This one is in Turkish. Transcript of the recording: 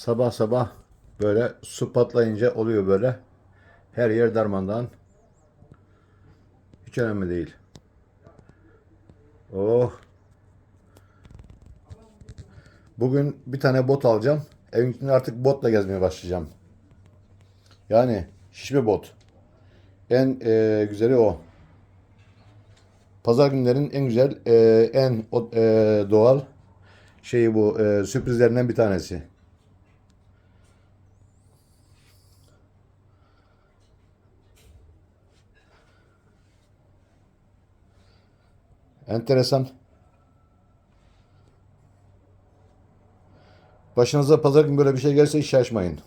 Sabah sabah böyle su patlayınca oluyor böyle. Her yer darmandan. Hiç önemli değil. Oh. Bugün bir tane bot alacağım. Evin içinde artık botla gezmeye başlayacağım. Yani şişme bot. En e, güzeli o. Pazar günlerin en güzel, e, en e, doğal şeyi bu. e, sürprizlerinden bir tanesi. Enteresan. Başınıza pazar günü böyle bir şey gelse hiç şaşmayın.